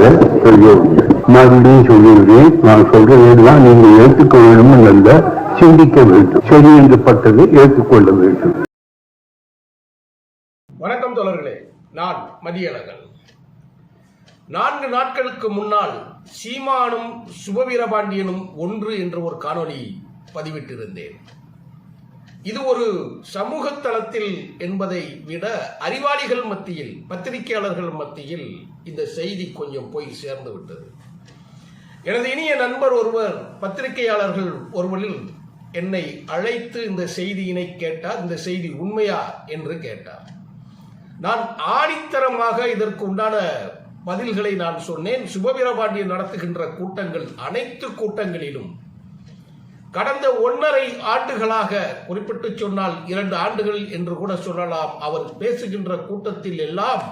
அதுமாகவே சொல்லியிருந்தேன் மறுபடியும் சொல்லியிருக்கேன் நான் சொல்றதெல்லாம் நீங்கள் ஏற்றுக்க வேண்டும் என்ற சிந்திக்க வேண்டும். சரி என்று பட்டதை ஏற்றுக்கொள்ள வேண்டும். வணக்கம் தோழர்களே. நான் மதியழகன். நான்கு நாட்களுக்கு முன்னால் சீமானும் சுபவீரபாண்டியனும் ஒன்று என்ற ஒரு காணொளி பதிவிட்டிருந்தேன். இது ஒரு சமூக தளத்தில் என்பதை விட அறிவாளிகள் மத்தியில் பத்திரிகையாளர்கள் மத்தியில் இந்த செய்தி கொஞ்சம் போய் சேர்ந்து விட்டது. எனது இனிய நண்பர் ஒருவர் பத்திரிகையாளர்கள் ஒருவரில் என்னை அழைத்து இந்த செய்தியினை கேட்டார். இந்த செய்தி உண்மையா என்று கேட்டார். நான் ஆணித்தரமாக இதற்கு உண்டான பதில்களை நான் சொன்னேன். சுபவீரபாண்டியன் நடத்துகின்ற கூட்டங்கள் அனைத்து கூட்டங்களிலும் கடந்த ஒன்றரை ஆண்டுகளாக குறிப்பிட்டு சொன்னால் இரண்டு ஆண்டுகள் என்று கூட சொல்லலாம். அவர் பேசுகின்ற கூட்டத்தில் எல்லாம்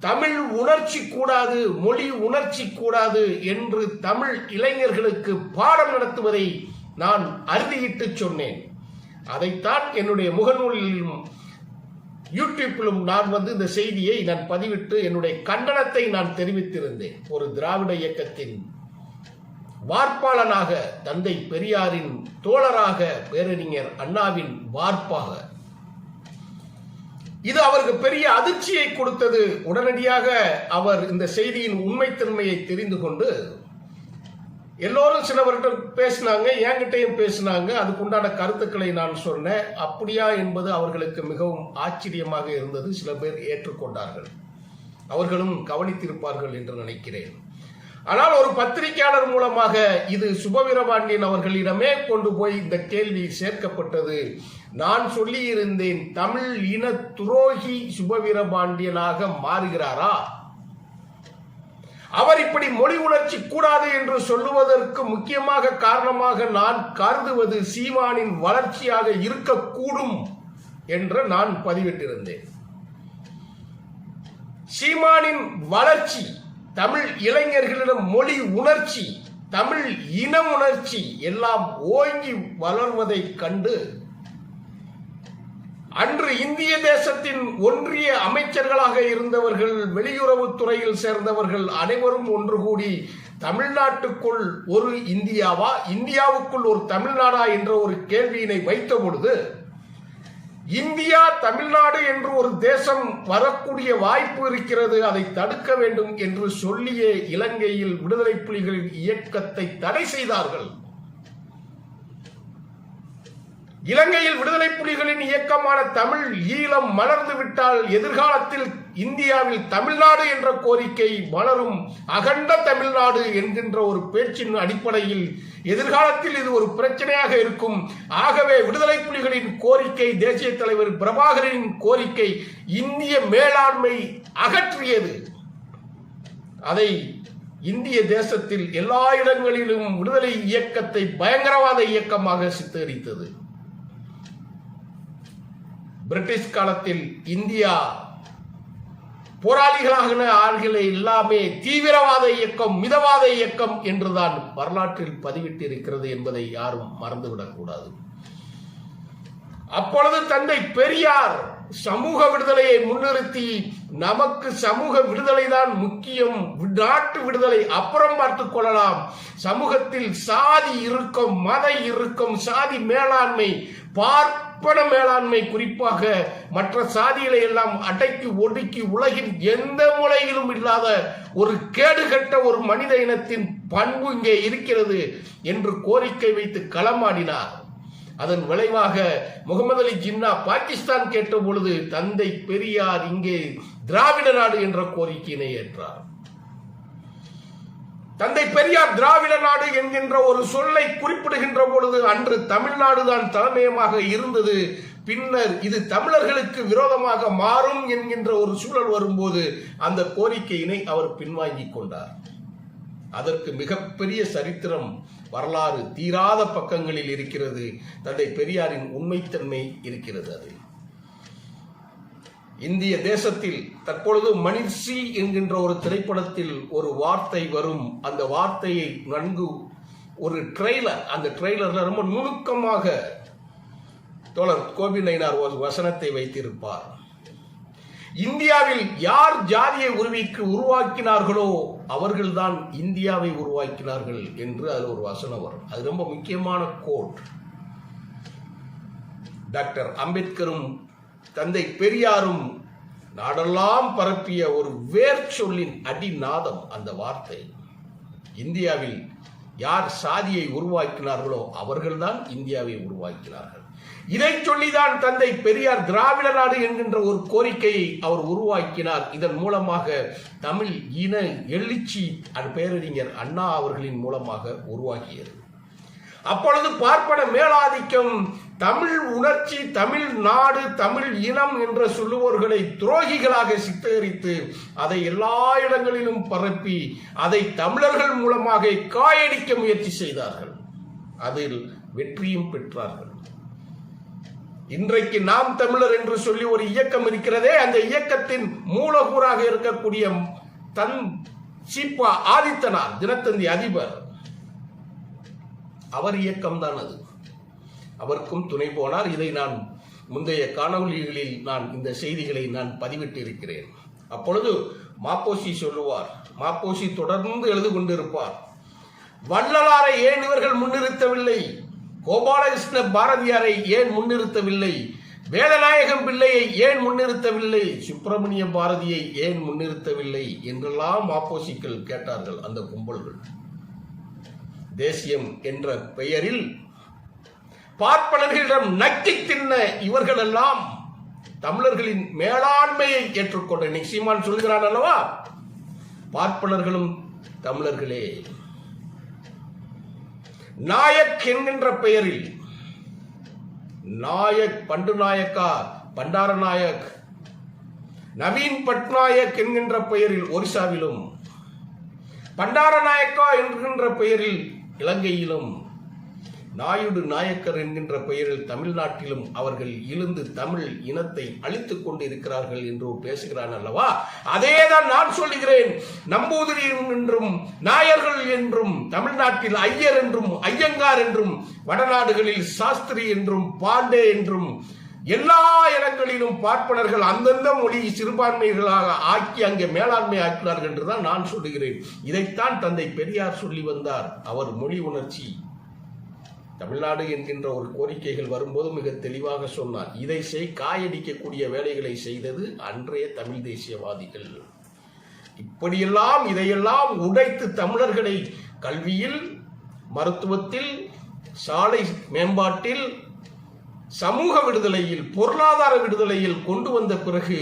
தமிழ் உணர்ச்சி கூடாது மொழி உணர்ச்சி கூடாது என்று தமிழ் இளைஞர்களுக்கு பாடம் நடத்துவதை நான் அறுதியிட்டு சொன்னேன். அதைத்தான் என்னுடைய முகநூலிலும் யூடியூப்பிலும் நான் வந்து இந்த செய்தியை நான் பதிவிட்டு என்னுடைய கண்டனத்தை நான் தெரிவித்திருந்தேன். ஒரு திராவிட இயக்கத்தின் வார்ப்பாளனாக தந்தை பெரியாரின் தோழராக பேரறிஞர் அண்ணாவின் வார்ப்பாக இது அவருக்கு பெரிய அதிர்ச்சியை கொடுத்தது. உடனடியாக அவர் இந்த செய்தியின் உண்மைத்தன்மையை தெரிந்து கொண்டு எல்லோரும் சிலவர்கிட்ட பேசினாங்க என்கிட்டையும் பேசினாங்க. அதுக்குண்டான கருத்துக்களை நான் சொன்னேன். அப்படியா என்பது அவர்களுக்கு மிகவும் ஆச்சரியமாக இருந்தது. சில பேர் ஏற்றுக்கொண்டார்கள். அவர்களும் கவனித்திருப்பார்கள் என்று நினைக்கிறேன். ஆனால் ஒரு பத்திரிகையாளர் மூலமாக இது சுபவீரபாண்டியன் அவர்களிடமே கொண்டு போய் இந்த கேள்வி சேர்க்கப்பட்டது. நான் சொல்லியிருந்தேன் தமிழ் இன துரோகி சுபவீரபாண்டியனாக மாறுகிறாரா? அவர் இப்படி மொழி உணர்ச்சி கூடாது என்று சொல்லுவதற்கு முக்கியமாக காரணமாக நான் கருதுவது சீமானின் வளர்ச்சியாக இருக்கக்கூடும் என்று நான் பதிவிட்டிருந்தேன். சீமானின் வளர்ச்சி தமிழ் இளைஞர்களிடம் மொழி உணர்ச்சி தமிழ் இன உணர்ச்சி எல்லாம் ஓங்கி வளர்வதைக் கண்டு அன்று இந்திய தேசத்தின் ஒன்றிய அமைச்சர்களாக இருந்தவர்கள் வெளியுறவுத் துறையில் சேர்ந்தவர்கள் அனைவரும் ஒன்று கூடி தமிழ்நாட்டுக்குள் ஒரு இந்தியாவா? இந்தியாவுக்குள் ஒரு தமிழ்நாடா என்ற ஒரு கேள்வியினை வைத்த பொழுது இந்தியா தமிழ்நாடு என்று ஒரு தேசம் வரக்கூடிய வாய்ப்பு இருக்கிறது அதை தடுக்க வேண்டும் என்று சொல்லியே இலங்கையில் விடுதலை புலிகளின் இயக்கத்தை தடை செய்தார்கள். இலங்கையில் விடுதலை புலிகளின் இயக்கமான தமிழ் ஈழம் மலர்ந்து விட்டால் எதிர்காலத்தில் இந்தியாவில் தமிழ்நாடு என்ற கோரிக்கை மலரும் அகண்ட தமிழ்நாடு என்கின்ற ஒரு பேச்சின் அடிப்படையில் எதிர்காலத்தில் இது ஒரு பிரச்சனையாக இருக்கும். ஆகவே விடுதலை புலிகளின் கோரிக்கை தேசிய தலைவர் பிரபாகரின் கோரிக்கை இந்திய மேலாண்மை அகற்றியது. அதை இந்திய தேசத்தில் எல்லா இடங்களிலும் விடுதலை இயக்கத்தை பயங்கரவாத இயக்கமாக சித்தரித்தது. பிரிட்டிஷ் காலத்தில் இந்தியா போராளிகளாக ஆள்களை எல்லாமே தீவிரவாத இயக்கம் மிதவாத இயக்கம் என்றுதான் வரலாற்றில் பதிவிட்டிருக்கிறது என்பதை யாரும் மறந்துவிடக்கூடாது அப்பொழுது தந்தை பெரியார் சமூக விடுதலையை முன்னிறுத்தி நமக்கு சமூக விடுதலை தான் முக்கியம் நாட்டு விடுதலை அப்புறம் பார்த்துக் கொள்ளலாம். சமூகத்தில் சாதி இருக்கும் மத இருக்கும் சாதி மேலாண்மை பார்ப்பன மேலாண்மை குறிப்பாக மற்ற சாதிகளை எல்லாம் அடக்கி ஒடுக்கி உலகின் எந்த மூலையிலும் இல்லாத ஒரு கேடுகட்ட ஒரு மனித இனத்தின் பண்பு இங்கே இருக்கிறது என்று கோரிக்கை வைத்து களமாடினார். அதன் விளைவாக முகமது அலி ஜின்னா பாகிஸ்தான் கேட்ட பொழுது தந்தை பெரியார் இங்கே திராவிட நாடு என்ற கோரிக்கையினை ஏற்றார். தந்தை பெரியார் திராவிட நாடு என்கின்ற ஒரு சொல்லை குறிப்பிடுகின்ற பொழுது அன்று தமிழ்நாடு தான் தலைமையமாக இருந்தது. பின்னர் இது தமிழர்களுக்கு விரோதமாக மாறும் என்கின்ற ஒரு சூழல் வரும்போது அந்த கோரிக்கையினை அவர் பின்வாங்கிக் கொண்டார். அதற்கு மிகப்பெரிய சரித்திரம் வரலாறு தீராத பக்கங்களில் இருக்கிறது. தந்தை பெரியாரின் உண்மைத்தன்மை இருக்கிறது அதில் இந்திய தேசத்தில் தற்பொழுது மணிர்சி என்கின்ற ஒரு திரைப்படத்தில் ஒரு வார்த்தை வரும். அந்த வார்த்தையை நன்கு ஒரு ட்ரெய்லர் அந்த ட்ரெய்லரில் ரொம்ப நுணுக்கமாக தோழர் கோபி நயினார் வசனத்தை வைத்திருப்பார். இந்தியாவில் யார் ஜாதியை உருவிக்கு உருவாக்கினார்களோ அவர்கள்தான் இந்தியாவை உருவாக்கினார்கள் என்று அதில் ஒரு வசனம் வரும். அது ரொம்ப முக்கியமான கோட். டாக்டர் அம்பேத்கரும் தந்தை பெரியாரும் நாடெல்லாம் பரப்பிய ஒரு வேர் சொல்லின் அடிநாதம் அந்த வார்த்தை. இந்தியாவில் யார் சாதியை உருவாக்கினார்களோ அவர்கள்தான் இந்தியாவை உருவாக்கினார்கள். இதை சொல்லிதான் தந்தை பெரியார் திராவிட நாடு என்கின்ற ஒரு கோரிக்கையை அவர் உருவாக்கினார். இதன் மூலமாக தமிழ் இன எழுச்சி பேரறிஞர் அண்ணா அவர்களின் மூலமாக உருவாகியது. அப்பொழுது பார்ப்பன மேலாதிக்கம் தமிழ் உணர்ச்சி தமிழ் நாடு தமிழ் இனம் என்று சொல்லுவோர்களை துரோகிகளாக சித்தரித்து அதை எல்லா இடங்களிலும் பரப்பி அதை தமிழர்கள் மூலமாக காயடிக்க முயற்சி செய்தார்கள். அதில் வெற்றியும் பெற்றார்கள். இன்றைக்கு நாம் தமிழர் என்று சொல்லி ஒரு இயக்கம் இருக்கிறதே அந்த இயக்கத்தின் மூலகூறாக இருக்கக்கூடிய தன் சீப்பா ஆதித்தனார் தினத்தந்தி அதிபர். அவர் இயக்கம்தான் அது. அவருக்கும் துணை போனார். இதை நான் முந்தைய காணொலிகளில் நான் இந்த செய்திகளை நான் பதிவிட்டிருக்கிறேன். அப்பொழுது மாப்போசி சொல்லுவார். மாப்போசி தொடர்ந்து எழுது கொண்டிருப்பார். வள்ளலாரை ஏன் இவர்கள் முன்னிறுத்தவில்லை? கோபாலகிருஷ்ண பாரதியாரை ஏன் முன்னிறுத்தவில்லை? வேதநாயகம் பிள்ளையை ஏன் முன்னிறுத்தவில்லை? சுப்பிரமணிய பாரதியை ஏன் முன்னிறுத்தவில்லை? என்றெல்லாம் மாப்போசிக்கள் கேட்டார்கள் அந்த கும்பல்கள். தேசியம் என்ற பெயரில் பார்ப்பனர்களிடம் நக்கி தின்ன இவர்களெல்லாம் தமிழர்களின் மேலாண்மையை ஏற்றுக்கொண்ட நிச்சயமான் சொல்கிறான் அல்லவா? பார்ப்பனர்களும் தமிழர்களே நாயக் என்கின்ற பெயரில் நாயக் பண்டு நாயக்கா பண்டார நாயக் நவீன் பட்நாயக் என்கின்ற பெயரில் ஒரிசாவிலும் பண்டார நாயக்கா என்கின்ற பெயரில் இலங்கையிலும் நாயுடு நாயக்கர் என்கின்ற பெயரில் தமிழ்நாட்டிலும் அவர்கள் இழுந்து தமிழ் இனத்தை அழித்துக் கொண்டிருக்கிறார்கள் என்று பேசுகிறான் அல்லவா? அதேதான் நான் சொல்லுகிறேன். நம்பூதிரி என்றும் நாயர்கள் என்றும் தமிழ்நாட்டில் ஐயர் என்றும் ஐயங்கார் என்றும் வடநாடுகளில் சாஸ்திரி என்றும் பாண்டே என்றும் எல்லா இடங்களிலும் பார்ப்பனர்கள் அந்தந்த மொழி சிறுபான்மைகளாக ஆக்கி அங்கே மேலாண்மை ஆக்கினார்கள் என்றுதான் நான் சொல்லுகிறேன். இதைத்தான் தந்தை பெரியார் சொல்லி வந்தார். அவர் மொழி உணர்ச்சி தமிழ்நாடு என்கின்ற ஒரு கோரிக்கைகள் வரும்போது மிக தெளிவாக சொன்னார். இதை செய் காயடிக்கக்கூடிய வேலைகளை செய்தது அன்றைய தமிழ் தேசியவாதிகள். இப்படியெல்லாம் இதையெல்லாம் உடைத்து தமிழர்களை கல்வியில் மருத்துவத்தில் சாலை மேம்பாட்டில் சமூக விடுதலையில் பொருளாதார விடுதலையில் கொண்டு வந்த பிறகு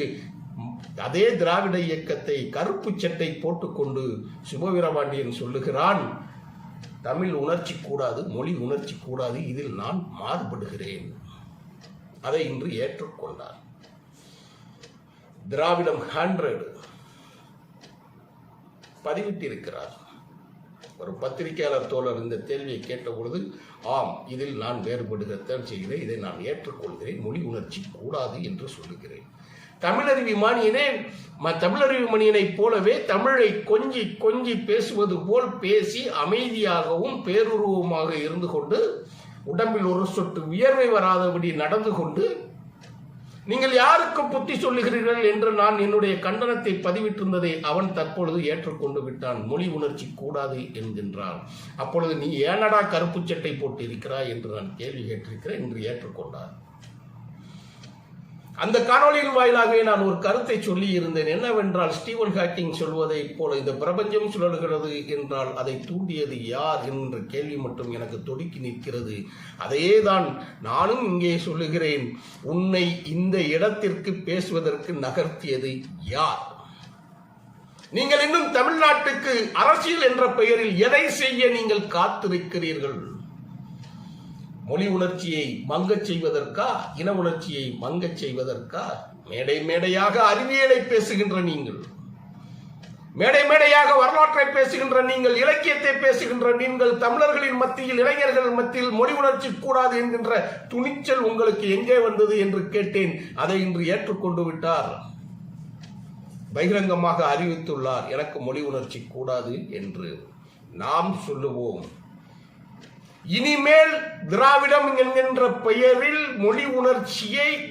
அதே திராவிட இயக்கத்தை கருப்பு சட்டை போட்டுக்கொண்டு சுபவீரபாண்டியன் சொல்லுகிறான் தமிழ் உணர்ச்சி கூடாது மொழி உணர்ச்சி கூடாது இதில் நான் மாறுபடுகிறேன். அதை இன்று ஏற்றுக்கொண்டார். திராவிடம் ஹண்ட்ரடு பதிவிட்டிருக்கிறார். ஒரு பத்திரிகையாளர் தோழர் இந்த கேள்வியை கேட்ட பொழுது ஆம் இதில் நான் வேறுபடுகத்தான் செய்கிறேன் இதை நான் ஏற்றுக்கொள்கிறேன் மொழி உணர்ச்சி கூடாது என்று சொல்லுகிறேன். தமிழறிவி மானியனே ம- மணியனைப் போலவே தமிழை கொஞ்சி கொஞ்சி பேசுவது போல் பேசி அமைதியாகவும் பேருருவமாக இருந்து கொண்டு உடம்பில் ஒரு சொட்டு வியர்வை வராதபடி நடந்து கொண்டு நீங்கள் யாருக்கு புத்தி சொல்லுகிறீர்கள் என்று நான் என்னுடைய கண்டனத்தை பதிவிட்டிருந்ததை அவன் தற்பொழுது ஏற்றுக்கொண்டு விட்டான். மொழி உணர்ச்சி கூடாது என்கின்றான். அப்பொழுது நீ ஏனடா கருப்பு சட்டை போட்டு இருக்கிறாய் என்று நான் கேள்வி கேட்டிருக்கிறேன் என்று ஏற்றுக்கொண்டார். அந்த காணொளியின் வாயிலாகவே நான் ஒரு கருத்தை சொல்லி இருந்தேன். என்னவென்றால் ஸ்டீவன் ஹாக்கிங் சொல்வதை போல இந்த பிரபஞ்சம் சுழல்கிறது என்றால் அதை தூண்டியது யார் என்ற கேள்வி மட்டும் எனக்கு தொடுக்கி நிற்கிறது. அதேதான் நானும் இங்கே சொல்லுகிறேன். உன்னை இந்த இடத்திற்கு பேசுவதற்கு நகர்த்தியது யார்? நீங்கள் இன்னும் தமிழ்நாட்டுக்கு அரசியல் என்ற பெயரில் எதை செய்ய நீங்கள் காத்திருக்கிறீர்கள்? மொழி உணர்ச்சியை மங்கச் செய்வதற்கா இன உணர்ச்சியை மங்கச் செய்வதற்கா? மேடை மேடையாக அறிவியலை பேசுகின்ற நீங்கள். மேடை மேடையாக வரலாற்றை பேசுகின்ற நீங்கள் இலக்கியத்தை பேசுகின்ற நீங்கள் தமிழர்களின் மத்தியில் இளைஞர்கள் மத்தியில் மொழி உணர்ச்சி கூடாது என்கின்ற துணிச்சல் உங்களுக்கு எங்கே வந்தது என்று கேட்டேன். அதை இன்று ஏற்றுக்கொண்டு விட்டார். பகிரங்கமாக அறிவித்துள்ளார் எனக்கு மொழி உணர்ச்சி கூடாது என்று. நாம் சொல்லுவோம் இனிமேல் திராவிடம் என்கின்ற பெயரில் மொழி உணர்ச்சியை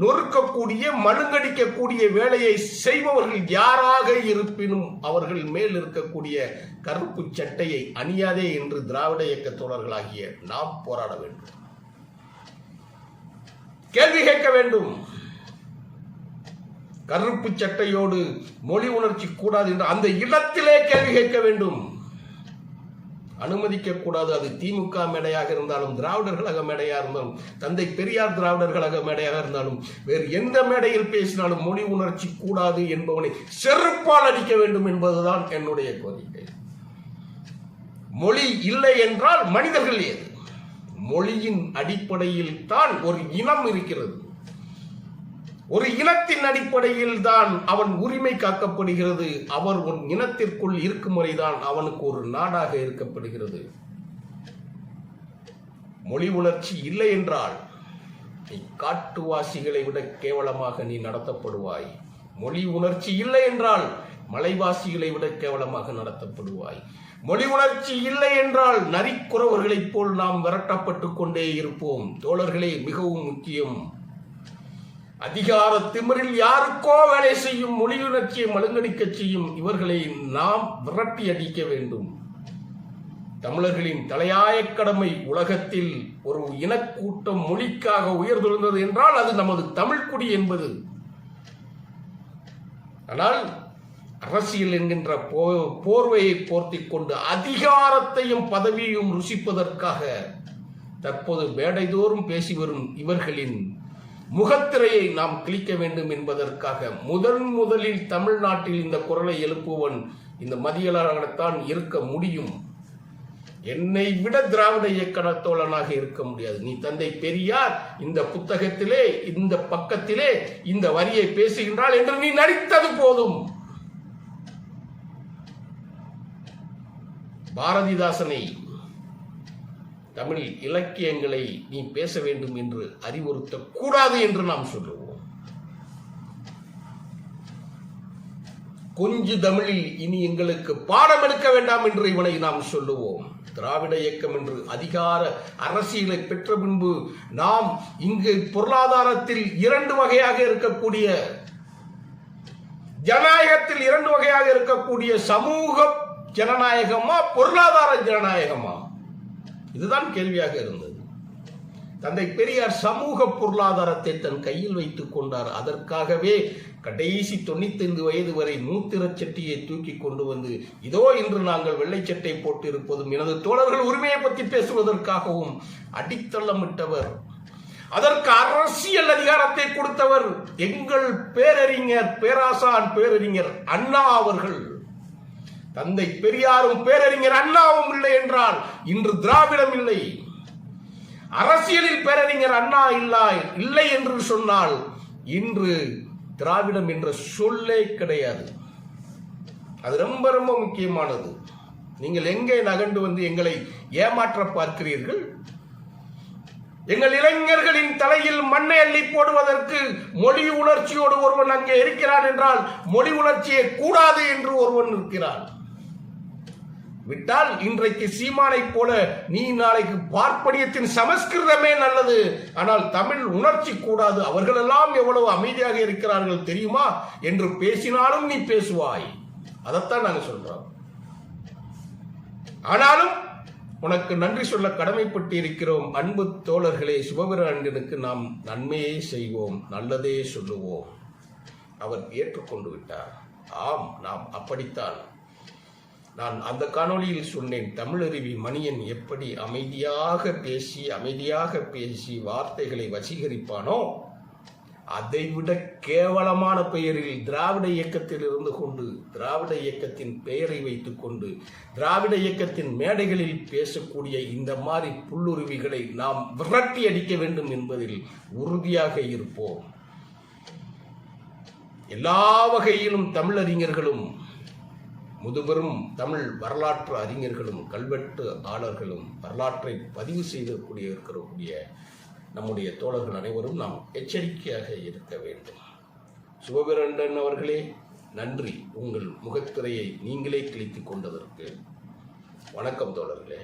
நொறுக்கக்கூடிய மழுங்கடிக்கக்கூடிய வேலையை செய்பவர்கள் யாராக இருப்பினும் அவர்கள் மேல் இருக்கக்கூடிய கருப்பு சட்டையை அணியாதே என்று திராவிட இயக்க தோழர்களாகிய நாம் போராட வேண்டும். கேள்வி கேட்க வேண்டும். கருப்பு சட்டையோடு மொழி உணர்ச்சி கூடாது என்று அந்த இடத்திலே கேள்வி கேட்க வேண்டும். அனுமதிக்க கூடாது அது திமுக மேடையாக இருந்தாலும் திராவிடர்களாக மேடையாக இருந்தாலும் தந்தை பெரியார் திராவிடர்களாக மேடையாக இருந்தாலும் வேறு எந்த மேடையில் பேசினாலும் மொழி உணர்ச்சி கூடாது என்பவனை செருப்பால் அடிக்க வேண்டும் என்பதுதான் என்னுடைய கோரிக்கை. மொழி இல்லை என்றால் மனிதர்கள் ஏது? மொழியின் அடிப்படையில் தான் ஒரு இனம் இருக்கிறது. ஒரு இனத்தின் அடிப்படையில் தான் அவன் உரிமை காக்கப்படுகிறது. அவர் உன் இனத்திற்குள் இருக்கும் முறைதான் அவனுக்கு ஒரு நாடாக இருக்கப்படுகிறது மொழி உணர்ச்சி இல்லை என்றால் நீ காட்டுவாசிகளை விட கேவலமாக நீ நடத்தப்படுவாய். மொழி உணர்ச்சி இல்லை என்றால் மலைவாசிகளை விட கேவலமாக நடத்தப்படுவாய். மொழி உணர்ச்சி இல்லை என்றால் நரிக்குறவர்களைப் போல் நாம் விரட்டப்பட்டு கொண்டே இருப்போம். தோழர்களே மிகவும் முக்கியம். அதிகார திமிரில் யாருக்கோ வேலை செய்யும் மொழியுணர்ச்சியை மழுங்கடிக்க செய்யும் இவர்களை நாம் விரட்டி அடிக்க வேண்டும். தமிழர்களின் தலையாய கடமை உலகத்தில் ஒரு இனக்கூட்டம் மொழிக்காக உயர்ந்துள்ளது என்றால் அது நமது தமிழ்க்குடி என்பது. ஆனால் அரசியல் என்கின்ற போ போர்வையை போர்த்திக் கொண்டு அதிகாரத்தையும் பதவியையும் ருசிப்பதற்காக தற்போது மேடைதோறும் பேசி வரும் இவர்களின் முகத்திரையை நாம் கிழிக்க வேண்டும் என்பதற்காக முதன் முதலில் தமிழ்நாட்டில் இந்த குரலை எழுப்புவன் இந்த மதியலாகத்தான் இருக்க முடியும். என்னை விட திராவிட இயக்க தோழனாக இருக்க முடியாது. நீ தந்தை பெரியார் இந்த புத்தகத்திலே இந்த பக்கத்திலே இந்த வரியை பேசுகின்றால் என்று நீ நடித்தது போதும். பாரதிதாசனை தமிழ் இலக்கியங்களை நீ பேச வேண்டும் என்று அறிவுறுத்தக்கூடாது என்று நாம் சொல்லுவோம். கொஞ்சு தமிழில் இனி எங்களுக்கு பாடம் எடுக்க வேண்டாம் என்று இவனை நாம் சொல்லுவோம். திராவிட இயக்கம் என்று அதிகார அரசியலை பெற்ற பின்பு நாம் இங்கு பொருளாதாரத்தில் இரண்டு வகையாக இருக்கக்கூடிய ஜனநாயகத்தில் இரண்டு வகையாக இருக்கக்கூடிய சமூக ஜனநாயகமா பொருளாதார ஜனநாயகமா? இதுதான் கேள்வியாக இருந்தது. தந்தை பெரியார் சமூக பொருளாதாரத்தை தன் கையில் வைத்துக் கொண்டார். அதற்காகவே கடைசி தொண்ணூத்தைந்து வயது வரை மூத்திரச் சட்டியை தூக்கி கொண்டு வந்து இதோ இன்று நாங்கள் வெள்ளை சட்டை போட்டிருப்பதும் எனது தோழர்கள் உரிமையை பற்றி பேசுவதற்காகவும் அடித்தளமிட்டவர். அதற்கு அரசியல் அதிகாரத்தை கொடுத்தவர் எங்கள் பேரறிஞர் பேராசான் பேரறிஞர் அண்ணா அவர்கள். தந்தை பெரியாரும் பேரறிஞர் அண்ணாவும் இல்லை என்றால் இன்று திராவிடம் இல்லை. அரசியலில் பேரறிஞர் அண்ணா இல்லா இல்லை என்று சொன்னால் இன்று திராவிடம் என்ற சொல்லே கிடையாது. அது ரொம்ப ரொம்ப முக்கியமானது. நீங்கள் எங்கே நகண்டு வந்து எங்களை ஏமாற்ற பார்க்கிறீர்கள்? எங்கள் இளைஞர்களின் தலையில் மண்ணை அள்ளி போடுவதற்கு மொழி உணர்ச்சியோடு ஒருவன் அங்கே இருக்கிறான் என்றால் மொழி உணர்ச்சியே கூடாது என்று ஒருவன் இருக்கிறான். விட்டால் இன்றைக்கு சீமானைப் போல நீ நாளைக்கு பார்ப்பனியத்தின் சமஸ்கிருதமே நல்லது. ஆனால் தமிழ் உணர்ச்சி கூடாது. அவர்களெல்லாம் எவ்வளவு அமைதியாக இருக்கிறார்கள் தெரியுமா? என்று பேசினாலும் நீ பேசுவாய். அதைத்தான் நாங்கள் சொல்றோம். ஆனாலும் உனக்கு நன்றி சொல்ல கடமைப்பட்டு இருக்கிறோம் அன்பு தோழர்களே சிவபிராண்டனுக்கு நாம் நன்மையே செய்வோம். நல்லதே சொல்லுவோம். அவர் ஏற்றுக்கொண்டு விட்டார். ஆம் நாம் அப்படித்தான். நான் அந்த காணொளியில் சொன்னேன் தமிழருவி மணியன் எப்படி அமைதியாக பேசி அமைதியாக பேசி வார்த்தைகளை வசீகரிப்பானோ அதைவிட கேவலமான பெயரில் திராவிட இயக்கத்தில் இருந்து கொண்டு திராவிட இயக்கத்தின் பெயரை வைத்துக்கொண்டு திராவிட இயக்கத்தின் மேடைகளில் பேசக்கூடிய இந்த மாதிரி புல்லுருவிகளை நாம் விரட்டி அடிக்க வேண்டும் என்பதில் உறுதியாக இருப்போம். எல்லா வகையிலும் தமிழறிஞர்களும் முதுபெரும் தமிழ் வரலாற்று அறிஞர்களும் கல்வெட்டு ஆளர்களும் வரலாற்றை பதிவு செய்திருக்கூடிய இருக்கக்கூடிய நம்முடைய தோழர்கள் அனைவரும் நாம் எச்சரிக்கையாக இருக்க வேண்டும். சிவபிரண்டன் அவர்களே நன்றி. உங்கள் முகத்திரையை நீங்களே கிழித்து கொண்டதற்கு வணக்கம் தோழர்களே.